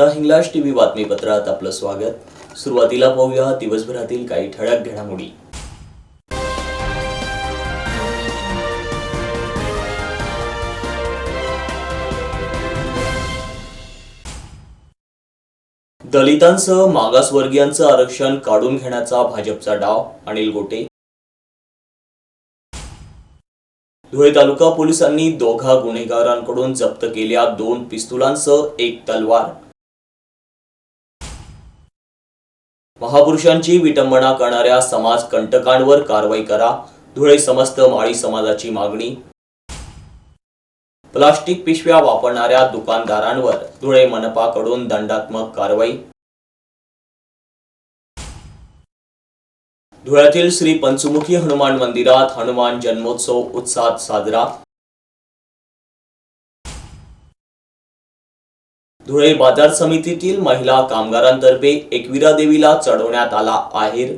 नमस्कार हिंगलाज टीव्ही बातमीपत्रात आपलं स्वागत. सुरुवातीला पाहूया दिवसभरातील काही ठळक घडामोडी. दलितांसह मागासवर्गीयांचं आरक्षण काढून घेण्याचा भाजपचा डाव अनिल गोटे. धुळे तालुका पोलिसांनी दोघा गुन्हेगारांकडून जप्त केल्या दोन पिस्तुलांसह एक तलवार. महापुरुषांची विटंबना करणाऱ्या समाज कंटकांवर कारवाई करा. धुळे समस्त माळी समाजाची मागणी. प्लास्टिक पिशव्या वापरणाऱ्या दुकानदारांवर धुळे मनपाकडून दंडात्मक कारवाई. धुळ्यातील श्री पंचमुखी हनुमान मंदिरात हनुमान जन्मोत्सव उत्साहात साजरा. धुळे बाजार समितीतील महिला कामगारांतर्फे एकविरा देवीला चढवण्यात आला आहेर.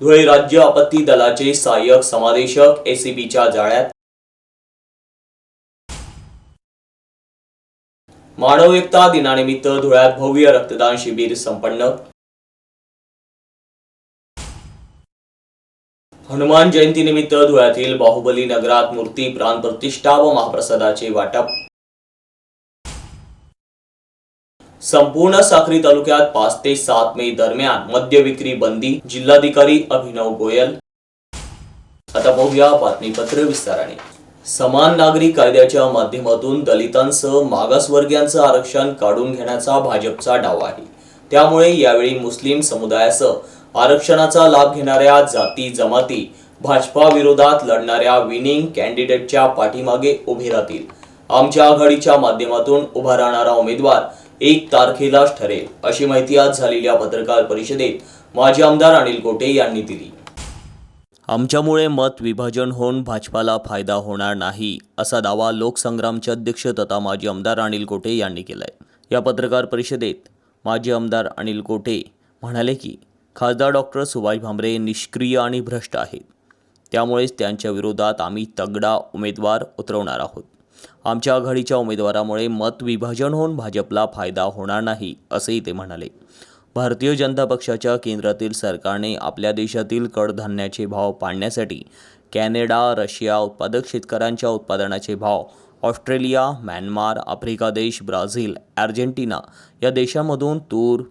धुळे राज्य आपत्ती दलाचे सहाय्यक समादेशक एसीबीच्या जाळ्यात. मानव एकता दिनानिमित्त धुळ्यात भव्य रक्तदान शिबिर संपन्न. हनुमान जयंतीनिमित्त धुळ्यातील बाहुबली नगरात मूर्ती प्राणप्रतिष्ठा व महाप्रसादाचे वाटप. संपूर्ण साक्री तालुक्यात पाच ते सात मे दरम्यान मद्य विक्री बंदी जिल्हाधिकारी अभिनव गोयल. आता पाहूया बातमीपत्र विस्ताराने. समान नागरी कायद्याच्या माध्यमातून दलितांसह मागासवर्गीयांचं आरक्षण काढून घेण्याचा भाजपचा डाव आहे. त्यामुळे यावेळी मुस्लिम समुदायासह आरक्षणाचा लाभ घेणाऱ्या जाती जमाती भाजपा विरोधात लढणाऱ्या विनिंग कॅन्डिडेटच्या पाठीमागे उभे राहतील. आमच्या आघाडीच्या माध्यमातून उभा राहणारा उमेदवार एक तारखेलाच ठरेल अशी माहिती आज झालेल्या पत्रकार परिषदेत माजी आमदार अनिल गोटे यांनी दिली. आमच्यामुळे मत विभाजन होऊन भाजपाला फायदा होणार नाही असा दावा लोकसंग्रामचे अध्यक्ष तथा माजी आमदार अनिल कोटे यांनी केलाय. या पत्रकार परिषदेत माजी आमदार अनिल गोटे म्हणाले की खासदार डॉक्टर सुभाष भामरे निष्क्रिय आणि भ्रष्ट आहेत. त्यामुळेच त्यांच्या विरोधात आम्ही तगडा उमेदवार उतरवणार आहोत. आमच्या आघाडीच्या उमेदवारामुळे मत विभाजन होऊन भाजपला फायदा होणार नाही असेही ते म्हणाले. भारतीय जनता पक्षाच्या केंद्रातील सरकारने आपल्या देशातील कडधान्याचे भाव पाडण्यासाठी कॅनडा रशिया उत्पादक शेतकऱ्यांच्या उत्पादनाचे भाव ऑस्ट्रेलिया म्यानमार आफ्रिका देश ब्राझील अर्जेंटिना या देशांमधून तूर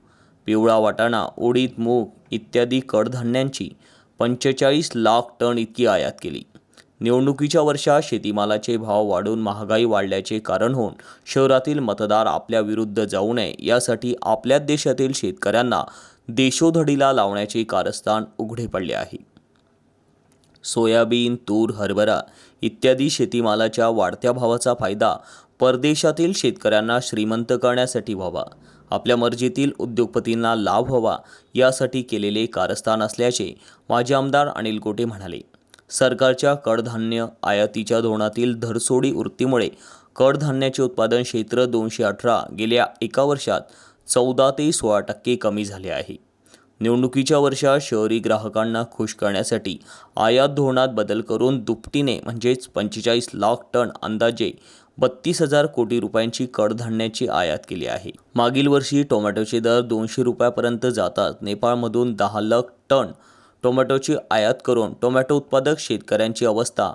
पिवळा वाटाणा उडीद मूग इत्यादी कडधान्यांची पंचेचाळीस लाख टन इतकी आयात केली. निवडणुकीच्या वर्षात शेतीमालाचे भाव वाढून महागाई वाढल्याचे कारण होऊन शहरातील मतदार आपल्या विरुद्ध जाऊ नये यासाठी आपल्याच देशातील शेतकऱ्यांना देशोधडीला लावण्याचे कारस्थान उघडे पडले आहे. सोयाबीन तूर हरभरा इत्यादी शेतीमालाच्या वाढत्या भावाचा फायदा परदेशातील शेतकऱ्यांना श्रीमंत करण्यासाठी व्हावा. आपल्या मर्जीतील उद्योगपतींना लाभ व्हावा यासाठी केलेले कारस्थान असल्याचे माजी आमदार अनिल गोटे म्हणाले. सरकारच्या कडधान्य आयातीच्या धोरणातील धरसोडी वृत्तीमुळे कडधान्याचे उत्पादन क्षेत्र दोनशे अठरा गेल्या एका वर्षात चौदा ते सोळा टक्के कमी झाले आहे. निवडणुकीच्या वर्षात शहरी ग्राहकांना खुश करण्यासाठी आयात धोरणात बदल करून दुपटीने म्हणजेच पंचेचाळीस लाख टन अंदाजे बत्तीस हजार कोटी रुपयांची कडधान्याची आयात केली आहे. मागील वर्षी टोमॅटोचे दर दोनशे रुपयापर्यंत जातात. नेपाळमधून दहा लाख टन टोमॅटोची आयात करून टोमॅटो उत्पादक शेतकऱ्यांची अवस्था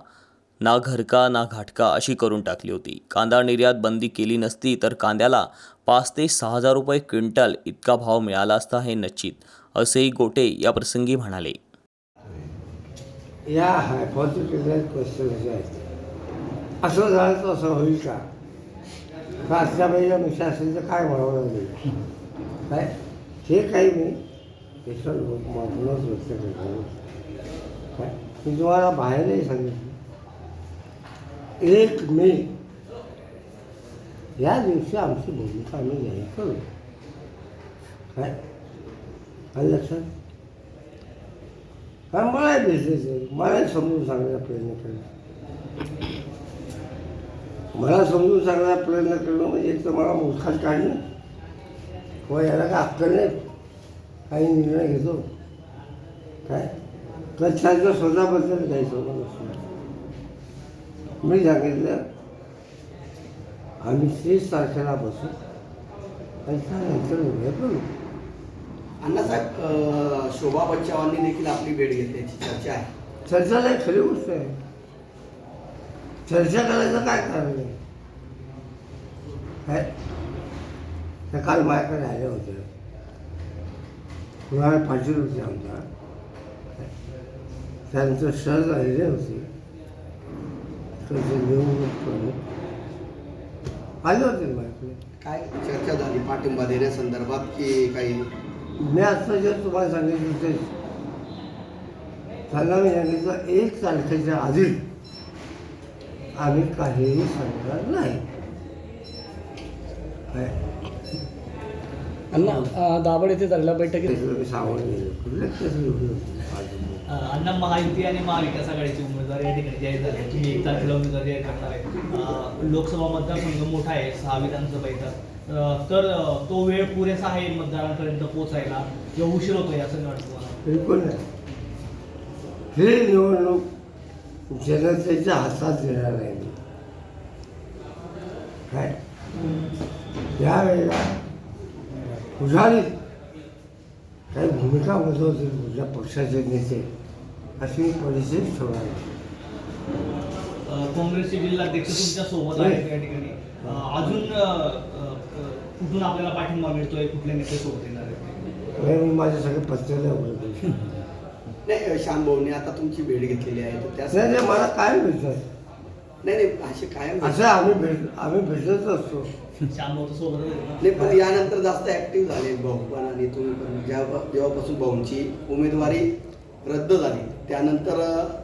ना घरका ना घाटका अशी करून टाकली होती. कांदा निर्यात बंदी केली नसती तर कांद्याला पाच ते सहा हजार रुपये क्विंटल इतका भाव मिळाला असता हे निश्चित असेही गोटे या प्रसंगी म्हणाले. या हायपोथेटिकल क्वेश्चन जे आहेत असं झालं तर असं होईल का? का असल्या पाहिजे मिशा असेल तर काय म्हणावं लागेल? काय? हे काही मी त्याच्यावर म्हणूनच व्यक्त करतो. काय? मी तुम्हाला बाहेरही सांगितलं. एक मे. या दिवशी आमची भूमिका आम्ही नाही करू. काय? काय लक्षात? कारण मलाही भेटले आहे. मलाही समजून सांगायचा प्रयत्न केला मला समजून सांगण्याचा प्रयत्न करणं म्हणजे एक तर मला मूर्खात काढणं किंवा याला काय अक्कल नाही. काही निर्णय घेतो. काय? तथ्याच्या शोधाबद्दल काही शोधत असतो मी सांगितलं आम्ही तीस तारखेला बसू. आणि त्यानंतर निर्णय करू. अण्णासाहेब शोभा बच्चावांनी देखील आपली भेट घेतल्याची चर्चा आहे. चर्चा नाही खरी गोष्ट आहे. चर्चा करायचं काय कारण आहे? काय? त्या काल माझ्याकडे आले होते. कुणाला पाटील होते आमदार त्यांचं शहर राहिले होते. त्यांचे निवडणूक प्रमुख आले होते माझ्याकडे. काय चर्चा झाली पाठिंबा देण्यासंदर्भात की काही? मी आत्ता जे तुम्हाला सांगितलं ते त्यांना मी सांगितलं एक तारखेच्या आधी आम्ही काहीही सांगणार नाही? अण्णा अ, दाभड येथे झालेल्या बैठकीत एवढे होते? अण्णा महायुती आणि महाविकास आघाडीचे उमेदवार या ठिकाणी जाहीर झाले तुम्ही एक तारखेला उमेदवार जाहीर करणार आहे लोकसभा मतदारसंघ मोठा आहे सहा विधानसभेचा अं, तर तो वेळ पुरेसा आहे मतदारांपर्यंत पोहोचायला? किंवा उशीर होतोय असं वाटतं तुम्हाला? बिलकुल ही निवडणूक जनतेच्या हातात देणार आहे मी. काय? यावेळेला पुढारी काही भूमिका बजावतील तुझ्या पक्षाचे नेते अशी परिस्थिती आहे. अं, काँग्रेसचे जिल्हाध्यक्ष तुमच्यासोबत आहेत या ठिकाणी. अजून कुठून आपल्याला पाठिंबा मिळतोय? कुठले नेते सोबत येणार आहेत? त्यामुळे मी माझे सगळे पत्ते उघडतो. नाही श्याम भाऊने आता तुमची भेट घेतलेली आहे तर त्या नाही नाही मला काय मिळतं नाही नाही असे कायम असं आम्ही भेट आम्ही भेटत असतो? नाही पण यानंतर जास्त ऍक्टिव्ह झाले भाऊ पण आणि तुम्ही पण. ज्या जेव्हापासून भाऊंची उमेदवारी रद्द झाली त्यानंतर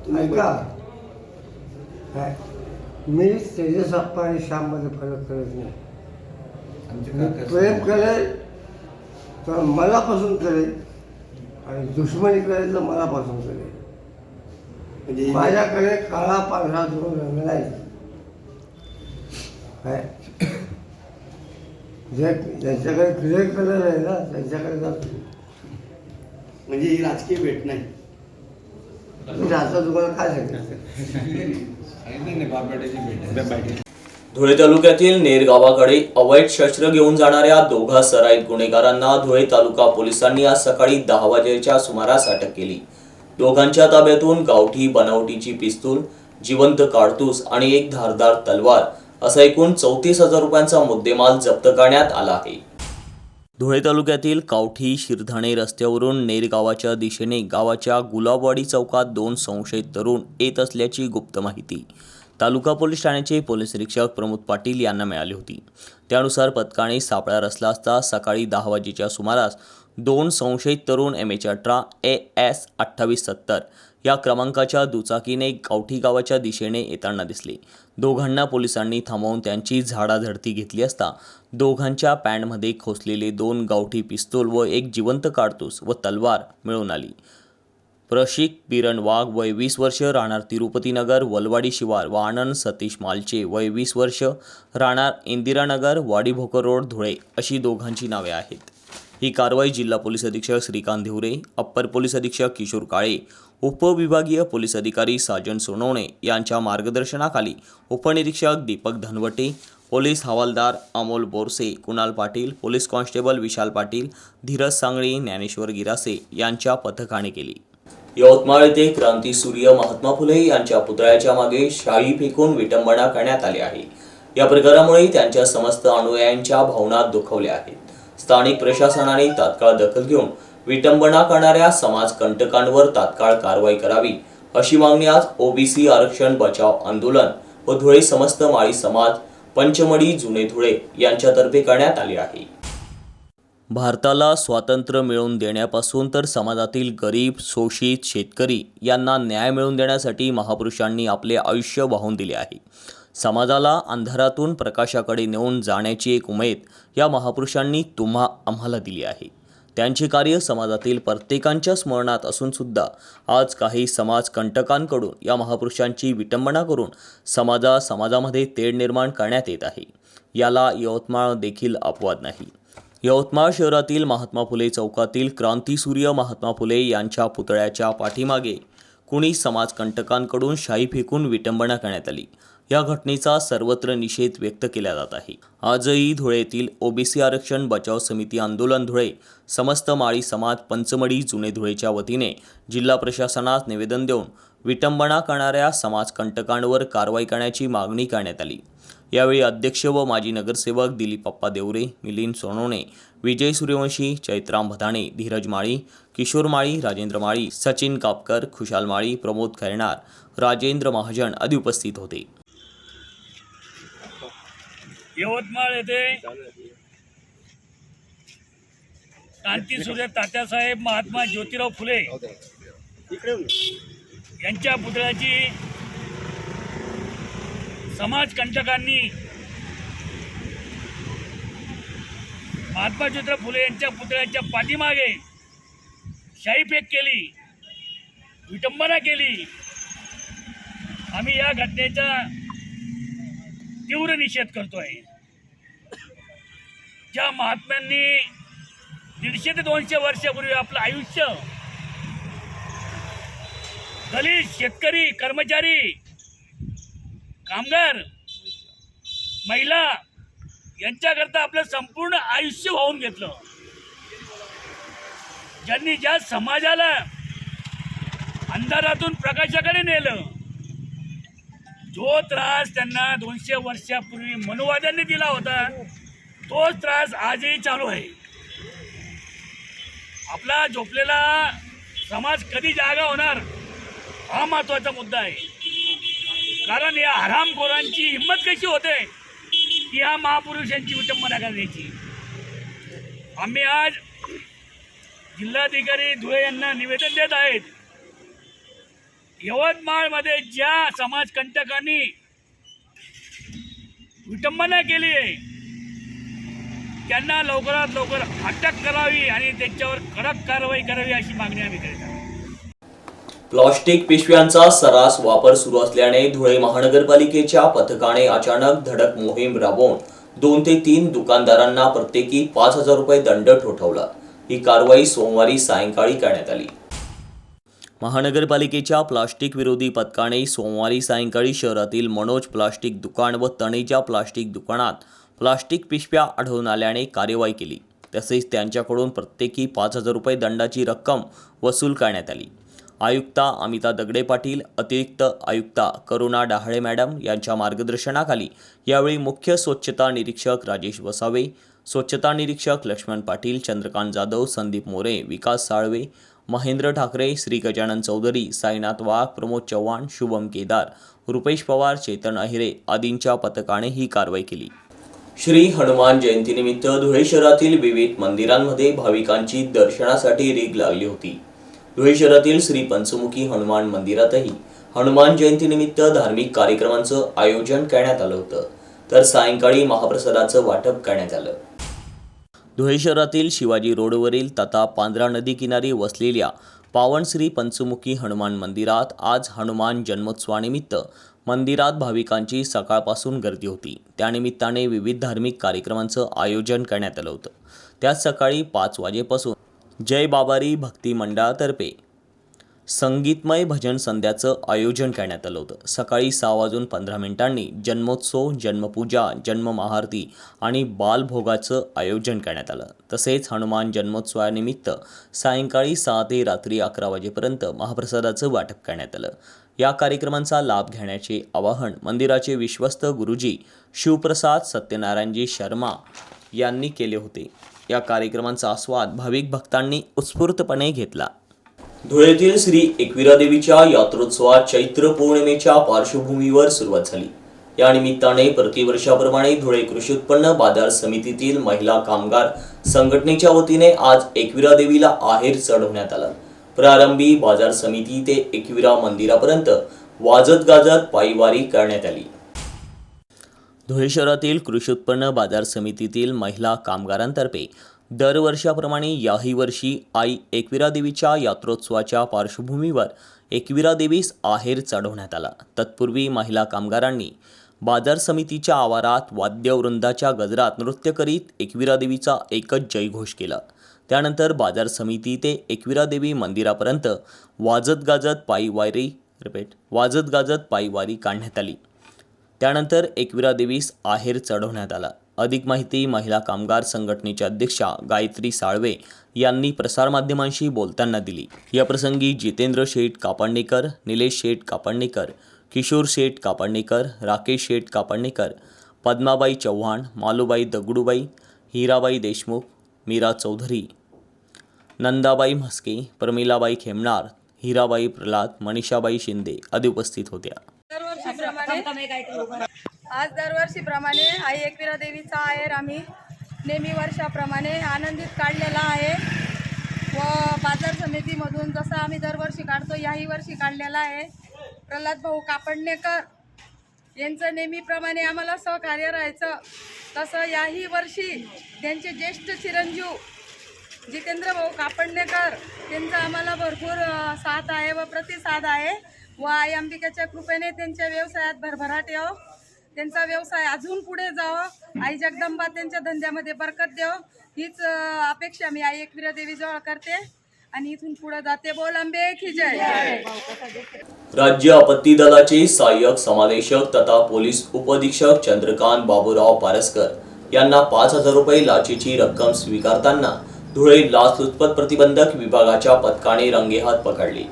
तुम्ही ऐका. काय? मी तेजस अप्पा आणि श्याममध्ये फरक करत नाही. मी प्रेम करेल तर मनापासून करेल. आणि दुश्मनी करेल तर मनापासून करेल म्हणजे माझ्याकडे काळा पांढरा दोन रंग नाही काय? जे ज्यांच्याकडे ग्रे कलर आहे ना त्यांच्याकडे जातो म्हणजे ही राजकीय भेट नाही. मी आता तुम्हाला काय सांगितलं धुळे तालुक्यातील नेर गावाकडे अवैध शस्त्र घेऊन जाणाऱ्या दोघा सराईत गुन्हेगारांना धुळे तालुका पोलिसांनी आज सकाळी दहा वाजेच्या सुमारास अटक केली. दोघांच्या ताब्यातून गावठी बनावटीची पिस्तूल जिवंत काडतूस आणि एक धारदार तलवार असा एकूण चौतीस हजार रुपयांचा मुद्देमाल जप्त करण्यात आला आहे. धुळे तालुक्यातील कावठी शिरधाणे रस्त्यावरून नेर गावाच्या दिशेने गावाच्या गुलाबवाडी चौकात दोन संशयित तरुण येत असल्याची गुप्त माहिती. तालुका पोलीस ठाण्याचे पोलीस निरीक्षक प्रमोद पाटील यांना मिळाली होती. त्यानुसार पथकाने सापळा रचला असता सकाळी दहा वाजेच्या सुमारास दोन संशयित तरुण एम एच अठरा ए एस अठ्ठावीस सत्तर या क्रमांकाच्या दुचाकीने गावठी गावाच्या दिशेने येताना दिसले. दोघांना पोलिसांनी थांबवून त्यांची झाडाझडती घेतली असता दोघांच्या पॅन्टमध्ये खोसलेले दोन गावठी पिस्तूल व एक जिवंत काडतूस व तलवार मिळून आली. प्रशिक किरण वाघ वय वीस वर्ष राहणार तिरुपतीनगर वलवाडी शिवार व आनंद सतीश मालचे वय वीस वर्ष राहणार इंदिरानगर वाडी भोकर रोड धुळे अशी दोघांची नावे आहेत. ही कारवाई जिल्हा पोलीस अधीक्षक श्रीकांत धिवरे अप्पर पोलीस अधीक्षक किशोर काळे उपविभागीय पोलीस अधिकारी साजन सोनवणे यांच्या मार्गदर्शनाखाली उपनिरीक्षक दीपक धनवटे पोलीस हवालदार अमोल बोरसे कुणाल पाटील पोलीस कॉन्स्टेबल विशाल पाटील धीरज सांगळे ज्ञानेश्वर गिरासे यांच्या पथकाने केली. यवतमाळ येथे क्रांती सूर्य महात्मा फुले यांच्या पुतळ्याच्या मागे शाई फेकून विटंबना करण्यात आली आहे. या प्रकारामुळे त्यांच्या समस्त अनुयायांच्या भावना दुखवल्या आहेत. स्थानिक प्रशासनाने तात्काळ दखल घेऊन विटंबना करणाऱ्या समाज कंटकांवर तात्काळ कारवाई करावी अशी मागणी आज ओबीसी आरक्षण बचाव आंदोलन व धुळे समस्त माळी समाज पंचमडी जुने धुळे यांच्यातर्फे करण्यात आली आहे. भारताला स्वातंत्र्य मिळवून देण्यापासून तर समाजातील गरीब शोषित शेतकरी यांना न्याय मिळवून देण्यासाठी महापुरुषांनी आपले आयुष्य वाहून दिले आहे. समाजाला अंधारातून प्रकाशाकडे नेऊन जाण्याची एक उमेद या महापुरुषांनी तुम्हा आम्हाला दिली आहे. त्यांचे कार्य समाजातील प्रत्येकांच्या स्मरणात असूनसुद्धा आज काही समाज कंटकांकडून या महापुरुषांची विटंबना करून समाजा समाजामध्ये तेढ निर्माण करण्यात येत आहे. याला यवतमाळ देखील अपवाद नाही. यवतमाळ शहरातील महात्मा फुले चौकातील क्रांतीसूर्य महात्मा फुले यांच्या पुतळ्याच्या पाठीमागे कुणी समाजकंटकांकडून शाई फेकून विटंबना करण्यात आली. या घटनेचा सर्वत्र निषेध व्यक्त केला जात आहे. आजही धुळेतील ओबीसी आरक्षण बचाव समिती आंदोलन धुळे समस्त माळी समाज पंचमडी जुने धुळेच्या वतीने जिल्हा प्रशासनास निवेदन देऊन विटंबना करणाऱ्या समाजकंटकांवर कारवाई करण्याची मागणी करण्यात आली. यावेळी अध्यक्ष व माजी नगरसेवक दिलीपप्पा देवरे मिलिंद सोनवणे विजय सूर्यवंशी चैत्राम भदाणे धीरज माळी किशोर माळी राजेंद्र माळी सचिन कापकर खुशाल माळी प्रमोद खैरनार राजेंद्र महाजन आदी उपस्थित होते. यवतमाळ येथे क्रांतीसूर्य तात्यासाहेब महात्मा ज्योतिराव फुले यांच्या पुतळ्याची समाजकंटकांनी महात्मा ज्योतिराव फुले यांच्या पुतळ्याच्या पाठीमागे शाईफेक केली विटंबना केली. आम्ही या घटनेचा तीव्र निषेध करतोय. ज्या महात्म्यांनी दीडशे ते दोनशे वर्षापूर्वी आपलं आयुष्य दलित शेतकरी कर्मचारी कामगार महिला यांच्याकरता आपलं संपूर्ण आयुष्य वाहून घेतलं. ज्यांनी ज्या समाजाला अंधारातून प्रकाशाकडे नेलं जो त्रास त्यांना दोनशे वर्षापूर्वी मनुवाद्यांनी दिला होता तोच त्रास आजही चालू आहे. आपला झोपलेला समाज कधी जागा होणार हा महत्त्वाचा मुद्दा आहे. कारण या हरामखोरांची हिंमत कशी होते की या महापुरुषांची विटंबना करण्याची आम्ही आज जिल्हाधिकारी धुळे यांना निवेदन देत आहेत यवतमाळमध्ये ज्या समाजकंटकांनी विटंबना केली आहे त्यांना लवकरात लवकर अटक करावी आणि त्यांच्यावर कडक कारवाई करावी अशी मागणी आम्ही करीत आहोत. प्लास्टिक पिशव्यांचा सर्रास वापर सुरू असल्याने धुळे महानगरपालिकेच्या पथकाने अचानक धडक मोहीम राबवून दोन ते तीन दुकानदारांना प्रत्येकी पाच हजार रुपये दंड ठोठावला. ही कारवाई सोमवारी सायंकाळी करण्यात आली. महानगरपालिकेच्या प्लास्टिक विरोधी पथकाने सोमवारी सायंकाळी शहरातील मनोज प्लास्टिक दुकान व तणेच्या प्लास्टिक दुकानात प्लास्टिक पिशव्या आढळून आल्याने कार्यवाही केली. तसेच त्यांच्याकडून प्रत्येकी पाच हजार रुपये दंडाची रक्कम वसूल करण्यात आली. आयुक्ता अमिता दगडे पाटील अतिरिक्त आयुक्ता करुणा डहाळे मॅडम यांच्या मार्गदर्शनाखाली यावेळी मुख्य स्वच्छता निरीक्षक राजेश वसावे स्वच्छता निरीक्षक लक्ष्मण पाटील चंद्रकांत जाधव संदीप मोरे विकास साळवे महेंद्र ठाकरे श्री गजानन चौधरी साईनाथ वाघ प्रमोद चव्हाण शुभम केदार रुपेश पवार चेतन अहिरे आदींच्या पथकाने ही कारवाई केली. श्री हनुमान जयंतीनिमित्त धुळे शहरातील विविध मंदिरांमध्ये भाविकांची दर्शनासाठी रीग लागली होती. धुळे शहरातील श्री पंचमुखी हनुमान मंदिरातही हनुमान जयंतीनिमित्त धार्मिक कार्यक्रमांचं आयोजन करण्यात आलं होतं. तर सायंकाळी महाप्रसादाचं वाटप करण्यात आलं. धुळे शहरातील शिवाजी रोडवरील तथा पांढरा नदी किनारी वसलेल्या पावन श्री पंचमुखी हनुमान मंदिरात आज हनुमान जन्मोत्सवानिमित्त मंदिरात भाविकांची सकाळपासून गर्दी होती. त्यानिमित्ताने विविध धार्मिक कार्यक्रमांचं आयोजन करण्यात आलं होतं. त्याच सकाळी पाच वाजेपासून जय बाबारी भक्ती मंडळातर्फे. संगीतमय भजन संध्याचं आयोजन करण्यात आलं होतं. सकाळी सहा वाजून पंधरा मिनिटांनी जन्मोत्सव जन्मपूजा जन्ममहारती आणि बालभोगाचं आयोजन करण्यात आलं. तसेच हनुमान जन्मोत्सवानिमित्त सायंकाळी सहा ते रात्री अकरा वाजेपर्यंत महाप्रसादाचं वाटप करण्यात आलं. या कार्यक्रमांचा लाभ घेण्याचे आवाहन मंदिराचे विश्वस्त गुरुजी शिवप्रसाद सत्यनारायणजी शर्मा यांनी केले होते. या कार्यक्रमांचा आस्वाद भाविक भक्तांनी उत्स्फूर्तपणे घेतला. धुळेतील श्री एकविरा देवीच्या यात्रोत्सवात चैत्र पौर्णिमेच्या पार्श्वभूमीवर सुरुवात झाली. या निमित्ताने प्रतिवर्षाप्रमाणे धुळे कृषी उत्पन्न बाजार समितीतील महिला कामगार संघटनेच्या वतीने आज एकविरा देवीला आहेर चढवण्यात आला. प्रारंभी बाजार समिती ते एकविरा मंदिरापर्यंत वाजत गाजत पायीवारी करण्यात आली. धुळे शहरातील कृषी उत्पन्न बाजार समितीतील महिला कामगारांतर्फे दरवर्षाप्रमाणे याही वर्षी आई एकविरा देवीच्या यात्रोत्सवाच्या पार्श्वभूमीवर एकविरा देवीस आहेर चढवण्यात आला. तत्पूर्वी महिला कामगारांनी बाजार समितीच्या आवारात वाद्यवृंदाच्या गजरात नृत्य करीत एकविरा देवीचा एकच जयघोष केला. त्यानंतर बाजार समिती ते एकविरा देवी मंदिरापर्यंत वाजत गाजत पायी वारी रिपीट वाजत गाजत पायी वारी काढण्यात आली. त्यानंतर एकविरा देवीस आहेर चढवण्यात आला. अधिक माहिती महिला कामगार संघटनेच्या अध्यक्षा गायत्री साळवे यांनी प्रसारमाध्यमांशी बोलताना दिली. याप्रसंगी जितेंद्र शेठ कापडणेकर निलेश शेठ कापडणेकर किशोर शेठ कापडणेकर राकेश शेठ कापडणेकर पद्माबाई चव्हाण मालूबाई दगडूबाई हिराबाई देशमुख मीरा चौधरी नंदाबाई म्हस्के प्रमिलाबाई खेमणार हिराबाई प्रल्हाद मनीषाबाई शिंदे आदी उपस्थित होत्या. आज दरवर्षीप्रमाणे आई एकविरा देवीचा आहेर आम्ही नेहमी वर्षाप्रमाणे आनंदित काढलेला आहे. व बाजार समितीमधून जसं आम्ही दरवर्षी काढतो याही वर्षी काढलेला आहे. प्रल्हाद भाऊ कापडणेकर यांचं नेहमीप्रमाणे आम्हाला सहकार्य राहायचं. तसं याही वर्षी त्यांचे ज्येष्ठ चिरंजीव जितेंद्र भाऊ कापडणेकर त्यांचा आम्हाला भरपूर साथ आहे व प्रतिसाद आहे. व आई अंबिकेच्या कृपेने त्यांच्या व्यवसायात भरभराट यावं हो. त्यांचा व्यवसाय अजून पुढे जावं. आई जगदंबा त्यांच्या धंद्यामध्ये बरकत देव. हीच अपेक्षा मी आई एकविरा देवीजवळ करते. आणि इथून पुढे जाते बोल आंबे की जय. राज्य आपत्ती दलाचे सहाय्यक समादेशक तथा पोलीस उपअधीक्षक चंद्रकांत बाबूराव पारसकर यांना पाच हजार रुपये लाचेची रक्कम स्वीकारताना धुळे लाचलुचपत प्रतिबंधक विभागाच्या पथकाने रंगेहात पकडली.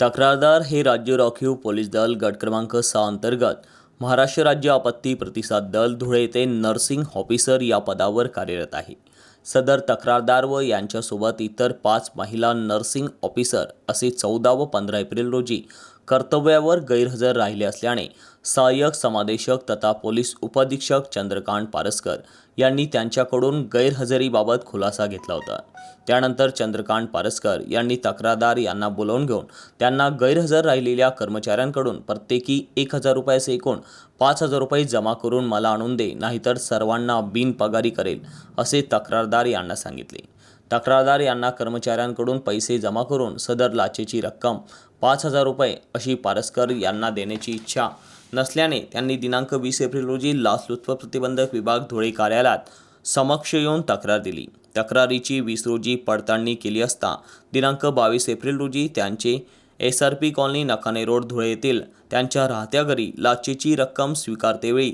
तक्रारदार हे राज्य राखीव पोलीस दल गट क्रमांक सहा अंतर्गत महाराष्ट्र राज्य आपत्ती प्रतिसाद दल धुळे येथे नर्सिंग ऑफिसर या पदावर कार्यरत आहे. सदर तक्रारदार व यांच्यासोबत इतर पाच महिला नर्सिंग ऑफिसर असे चौदा व पंधरा एप्रिल रोजी कर्तव्यावर गैरहजर राहिले असल्याने सहाय्यक समादेशक तथा पोलीस उपअधीक्षक चंद्रकांत पारसकर यांनी त्यांच्याकडून गैरहजेरीबाबत खुलासा घेतला होता. त्यानंतर चंद्रकांत पारसकर यांनी तक्रारदार यांना बोलावून घेऊन त्यांना गैरहजर राहिलेल्या कर्मचाऱ्यांकडून प्रत्येकी एक हजार रुपयाचे एकूण पाच हजार रुपये जमा करून मला आणून दे नाहीतर सर्वांना बिनपगारी करेल असे तक्रारदार यांना सांगितले. तक्रारदार यांना कर्मचाऱ्यांकडून पैसे जमा करून सदर लाचेची रक्कम पाच हजार रुपये अशी पारस्कर यांना देण्याची इच्छा नसल्याने त्यांनी दिनांक वीस एप्रिल रोजी लाचलुचपत प्रतिबंधक विभाग धुळे कार्यालयात समक्ष येऊन तक्रार दिली. तक्रारीची वीस रोजी पडताळणी केली असता दिनांक बावीस एप्रिल रोजी त्यांचे S R P colony Nakane road Dhule येथील त्यांच्या राहत्या घरी लाचेची रक्कम स्वीकारतेवेळी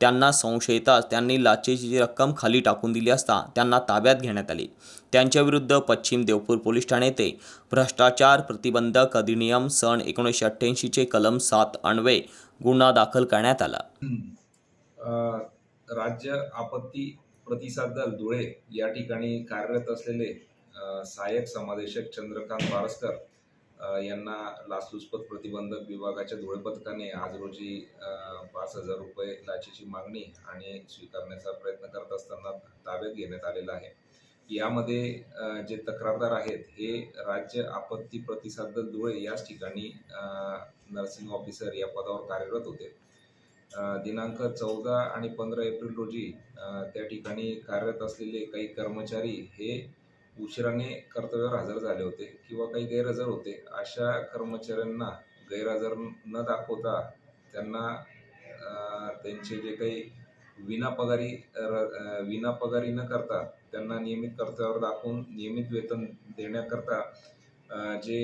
त्यांना संशय येताच त्यांनी लाचेची रक्कम खाली टाकून दिली असता त्यांना ताब्यात घेण्यात आले. त्यांच्याविरुद्ध पश्चिम देवपूर पोलीस ठाणे ते भ्रष्टाचार प्रतिबंधक अधिनियम सन एकोणीसशे अठ्ठ्याऐंशीचे कलम सात अण्वे गुन्हा दाखल करण्यात आला. राज्य आपत्ती प्रतिसाद दल धुळे या ठिकाणी कार्यरत असलेले सहाय्यक समादेशक चंद्रकांत पारसकर यांना लाचलुचपत प्रतिबंधक विभागाच्या धुळे पथकाने आज रोजी पाच हजार रुपये लाचेची मागणी आणि स्वीकारण्याचा प्रयत्न करत असताना ताब्यात घेण्यात आलेला आहे. यामध्ये जे तक्रारदार आहेत हे राज्य आपत्ती प्रतिसाद दल धुळे याच ठिकाणी नर्सिंग ऑफिसर या पदावर कार्यरत होते. दिनांक चौदा आणि पंधरा एप्रिल रोजी त्या ठिकाणी कार्यरत असलेले काही कर्मचारी हे उशिराने कर्तव्यावर हजर झाले होते किंवा काही गैरहजर होते. अशा कर्मचाऱ्यांना गैरहजर न दाखवता त्यांना त्यांचे जे काही विनापगारी र- विनापगारी न करता त्यांना नियमित कर्तव्यावर दाखवून नियमित वेतन देण्याकरता जे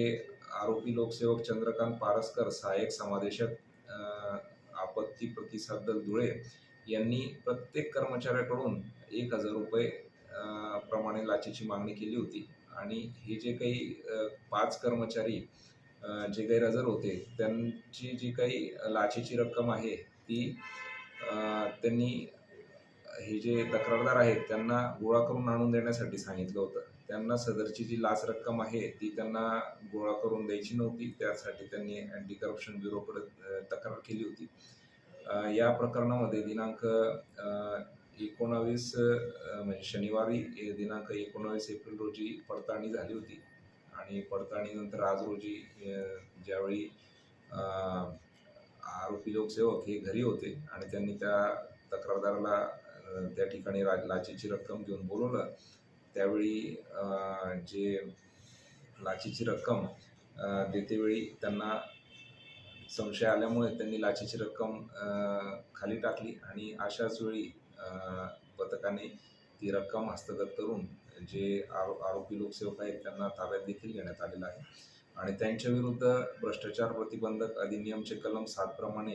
आरोपी लोकसेवक चंद्रकांत पारसकर सहाय्यक समादेशक आपत्ती प्रतिसाद दल धुळे यांनी प्रत्येक कर्मचाऱ्याकडून एक हजार रुपये प्रमाणे लाचेची मागणी केली होती. आणि हे जे काही पाच कर्मचारी जे गैरहजर होते त्यांची जी काही लाचेची रक्कम आहे ती त्यांनी हे जे तक्रारदार आहेत त्यांना गोळा करून आणून देण्यासाठी सांगितलं होतं. त्यांना सदरची जी लाच रक्कम आहे ती त्यांना गोळा करून द्यायची नव्हती. त्यासाठी त्यांनी अँटी करप्शन ब्युरोकडे तक्रार केली होती. या प्रकरणामध्ये दिनांक एकोणावीस म्हणजे शनिवारी दिनांक एकोणावीस एप्रिल रोजी पडताळणी झाली होती. आणि पडताळणीनंतर आज रोजी ज्यावेळी आरोपी लोकसेवक हे घरी होते आणि त्यांनी त्या तक्रारदाराला त्या ठिकाणी रा लाचेची रक्कम घेऊन बोलवलं. त्यावेळी जे लाचेची रक्कम देतेवेळी त्यांना संशय आल्यामुळे त्यांनी लाचेची रक्कम खाली टाकली आणि अशाच वेळी पथकाने ती रक्कम हस्तगत करून जे आरो आरोपी लोकसेवक आहेत त्यांना ताब्यात देखील घेण्यात आलेलं आहे. आणि त्यांच्या विरुद्ध भ्रष्टाचार प्रतिबंधक अधिनियमचे कलम सात प्रमाणे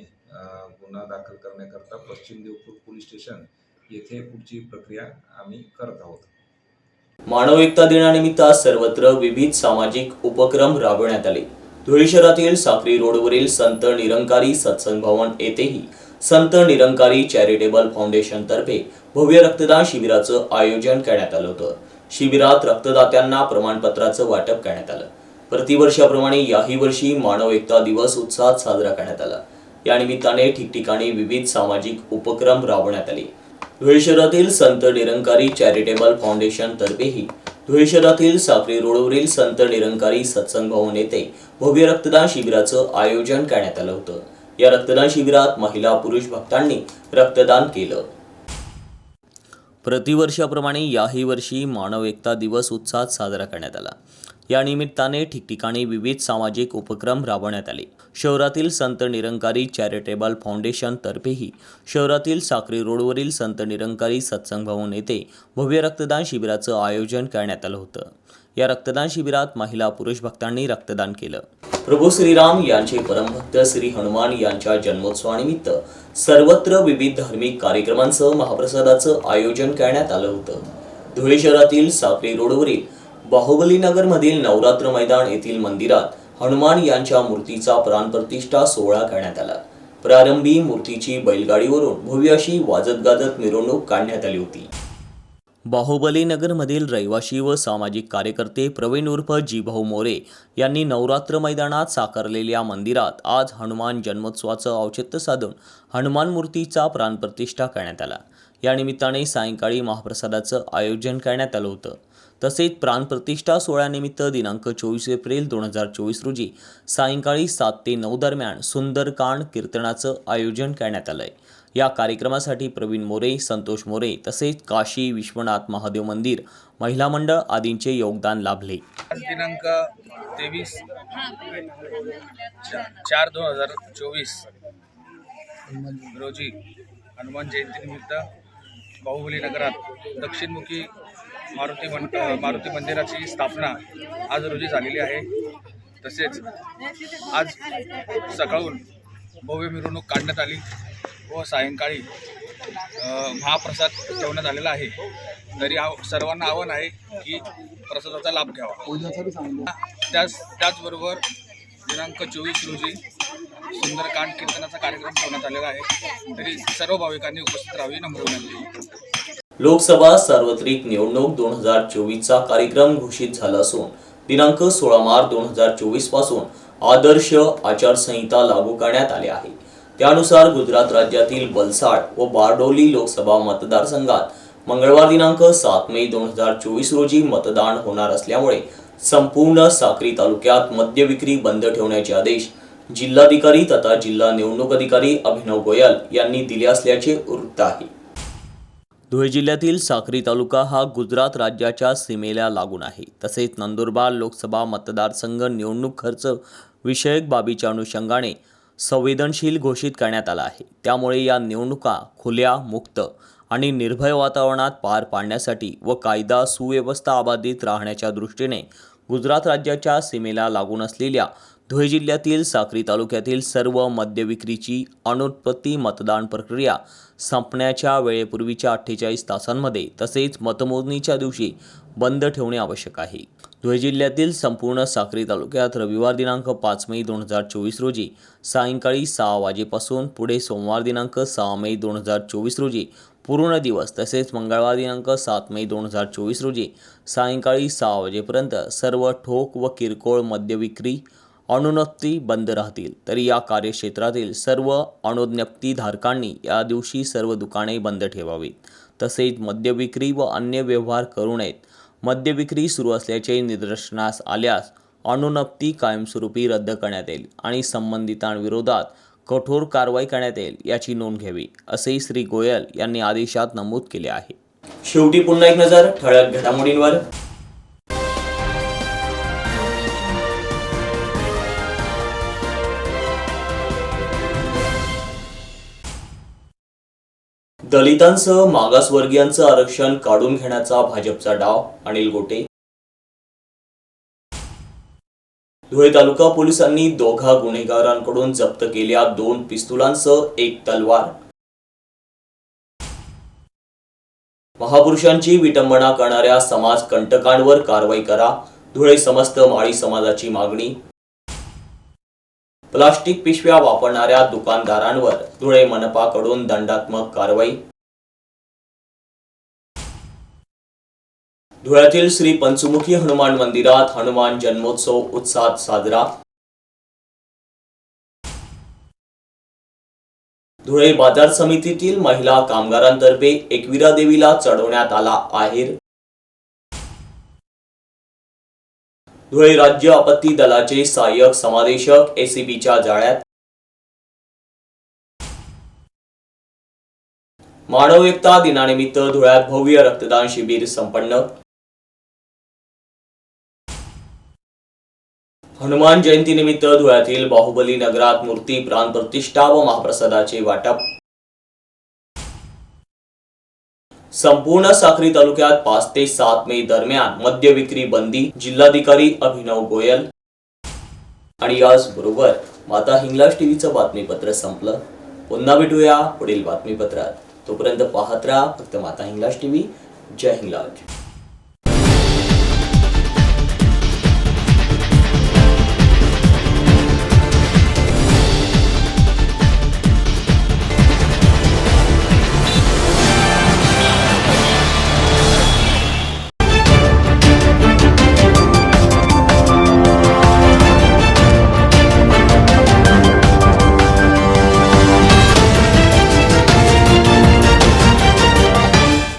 गुन्हा दाखल करण्याकरता पश्चिम देवपूर पोलीस स्टेशन येथे पुढची प्रक्रिया आम्ही करत आहोत. मानव एकता दिनानिमित्त सर्वत्र विविध सामाजिक उपक्रम राबवण्यात आले. धुळे शहरातील साक्री रोडवरील संत निरंकारी सत्संग भवन येथेही संत निरंकारी चॅरिटेबल फाउंडेशन तर्फे भव्य रक्तदान शिबिराचं आयोजन करण्यात आलं होतं. शिबिरात रक्तदात्यांना प्रमाणपत्राचं वाटप करण्यात आलं. प्रतिवर्षाप्रमाणे याही वर्षी मानव एकता दिवस उत्साहात साजरा करण्यात आला. या निमित्ताने ठिकठिकाणी विविध सामाजिक उपक्रम राबवण्यात आले. धुळे शहरातील संत निरंकारी चॅरिटेबल फाउंडेशन तर्फेही धुळे शहरातील साक्री रोडवरील संत निरंकारी सत्संग भवन येथे भव्य रक्तदान शिबिराचं आयोजन करण्यात आलं होतं. या रक्तदान शिबिरात महिला पुरुष भक्तांनी रक्तदान केलं. प्रतिवर्षाप्रमाणे याही वर्षी मानव एकता दिवस उत्साहात साजरा करण्यात आला. या निमित्ताने ठिकठिकाणी विविध सामाजिक उपक्रम राबवण्यात आले. शहरातील संत निरंकारी चॅरिटेबल फाउंडेशनतर्फेही शहरातील साक्री रोडवरील संत निरंकारी सत्संग भवन येथे भव्य रक्तदान शिबिराचं आयोजन करण्यात आलं होतं. या रक्तदान शिबिरात महिला पुरुष भक्तांनी रक्तदान केलं. प्रभू श्रीराम यांचे परमभक्त श्री हनुमान यांच्या जन्मोत्सवानिमित्त सर्वत्र विविध धार्मिक कार्यक्रमांसह महाप्रसादाचं आयोजन करण्यात आलं होतं. धुळे शहरातील साक्री रोडवरील बाहुबलीनगरमधील नवरात्र मैदान येथील मंदिरात हनुमान यांच्या मूर्तीचा प्राणप्रतिष्ठा सोहळा करण्यात आला. प्रारंभी मूर्तीची बैलगाडीवरून भव्य अशी वाजत गाजत मिरवणूक काढण्यात आली होती. बाहुबलीनगरमधील रहिवाशी व सामाजिक कार्यकर्ते प्रवीण उर्फ जीभाऊ मोरे यांनी नवरात्र मैदानात साकारलेल्या मंदिरात आज हनुमान जन्मोत्सवाचं औचित्य साधून हनुमान मूर्तीचा प्राणप्रतिष्ठा करण्यात आला. या निमित्ताने सायंकाळी महाप्रसादाचं आयोजन करण्यात आलं होतं. तसेच प्राणप्रतिष्ठा सोहळ्यानिमित्त दिनांक चोवीस एप्रिल दोन हजार चोवीस रोजी सायंकाळी सात ते नऊ दरम्यान सुंदरकांड कीर्तनाचं आयोजन करण्यात आलंय. या कार्यक्रमासाठी प्रवीण मोरे संतोष मोरे तसेच काशी विश्वनाथ महादेव मंदिर महिला मंडळ आदींचे योगदान लाभले. दिनांक तेवीस चार दोन हजार चोवीस रोजी हनुमान जयंतीनिमित्त बाहुबली नगरात दक्षिणमुखी मारुती मन मारुती मंदिराची स्थापना आज रोजी झालेली आहे. तसेच आज सकाळून भव्य मिरवणूक काढण्यात आली व सायंकाळी महाप्रसाद ठेवण्यात आलेला आहे. तरी आव सर्वांना आव्हान आहे की प्रसादाचा लाभ घ्यावा. त्याच त्याचबरोबर दिनांक चोवीस रोजी सुंदरकांड कीर्तनाचा कार्यक्रम ठेवण्यात आलेला आहे. तरी सर्व भाविकांनी उपस्थित राहावी नम्र विनंती. लोकसभा सार्वत्रिक निवडणूक दोन हजार चोवीसचा कार्यक्रम घोषित झाला असून दिनांक सोळा मार्च दोन हजार चोवीसपासून आदर्श आचारसंहिता लागू करण्यात आली आहे. त्यानुसार गुजरात राज्यातील वलसाड व बारडोली लोकसभा मतदारसंघात मंगळवार दिनांक सात मे दोन हजार चोवीस रोजी मतदान होणार असल्यामुळे संपूर्ण साक्री तालुक्यात मद्य विक्री बंद ठेवण्याचे आदेश जिल्हाधिकारी तथा जिल्हा निवडणूक अधिकारी अभिनव गोयल यांनी दिले असल्याचे वृत्त आहे. धुळे जिल्ह्यातील साक्री तालुका हा गुजरात राज्याच्या सीमेला लागून आहे. तसेच नंदुरबार लोकसभा मतदारसंघ निवडणूक खर्च विषयक बाबीच्या अनुषंगाने संवेदनशील घोषित करण्यात आला आहे. त्यामुळे या निवडणुका खुल्या मुक्त आणि निर्भय वातावरणात पार पाडण्यासाठी व कायदा सुव्यवस्था अबाधित राहण्याच्या दृष्टीने गुजरात राज्याच्या सीमेला लागून असलेल्या धुळे जिल्ह्यातील साक्री तालुक्यातील सर्व मद्य विक्रीची अनुत्पत्ती मतदान प्रक्रिया संपण्याच्या वेळेपूर्वीच्या अठ्ठेचाळीस तासांमध्ये तसेच मतमोजणीच्या दिवशी बंद ठेवणे आवश्यक आहे. धुळे जिल्ह्यातील संपूर्ण साक्री तालुक्यात रविवार दिनांक पाच मे दोन हजार चोवीस रोजी सायंकाळी सहा वाजेपासून पुढे सोमवार दिनांक सहा मे दोन हजार चोवीस रोजी पूर्ण दिवस तसेच मंगळवार दिनांक सात मे दोन हजार चोवीस रोजी सायंकाळी सहा वाजेपर्यंत सर्व ठोक व किरकोळ मद्य विक्री अनुज्ञप्ती बंद राहतील. तरी या कार्यक्षेत्रातील सर्व अनुज्ञप्तीधारकांनी या दिवशी सर्व दुकाने बंद ठेवावीत. तसेच मद्यविक्री व अन्य व्यवहार करू नयेत. मद्यविक्री सुरू असल्याचे निदर्शनास आल्यास अनुज्ञप्ती कायमस्वरूपी रद्द करण्यात येईल आणि संबंधितांविरोधात कठोर कारवाई करण्यात येईल याची नोंद घ्यावी असेही श्री गोयल यांनी आदेशात नमूद केले आहे. शेवटी पुन्हा एक नजर ठळक घडामोडींवर. दलितांसह मागासवर्गीयांचं आरक्षण काढून घेण्याचा भाजपचा डाव अनिल गोटे. धुळे तालुका पोलिसांनी दोघा गुन्हेगारांकडून जप्त केल्या दोन पिस्तुलांसह एक तलवार. महापुरुषांची विटंबना करणाऱ्या समाज कंटकांवर कारवाई करा धुळे समस्त माळी समाजाची मागणी. प्लास्टिक पिशव्या वापरणाऱ्या दुकानदारांवर धुळे मनपाकडून दंडात्मक कारवाई. धुळ्यातील श्री पंचमुखी हनुमान मंदिरात हनुमान जन्मोत्सव उत्साहात साजरा. धुळे बाजार समितीतील महिला कामगारांतर्फे एकविरा देवीला चढवण्यात आला आहेर. धुळे राज्य आपत्ती दलाचे सहाय्यक समादेशक एसीबीच्या जाळ्यात. मानव एकता दिनानिमित्त धुळ्यात भव्य रक्तदान शिबिर संपन्न. हनुमान जयंतीनिमित्त धुळ्यातील बाहुबली नगरात मूर्ती प्राणप्रतिष्ठा व महाप्रसादाचे वाटप. संपूर्ण साक्री तालुक्यात पाच ते सात मे दरम्यान मद्य विक्री बंदी जिल्हाधिकारी अभिनव गोयल. आणि याच बरोबर माता हिंगलाज टीव्हीचं बातमीपत्र संपलं. पुन्हा भेटूया पुढील बातमीपत्रात. तोपर्यंत पाहत राहा फक्त माता हिंगलाज टीव्ही. जय हिंगलाज.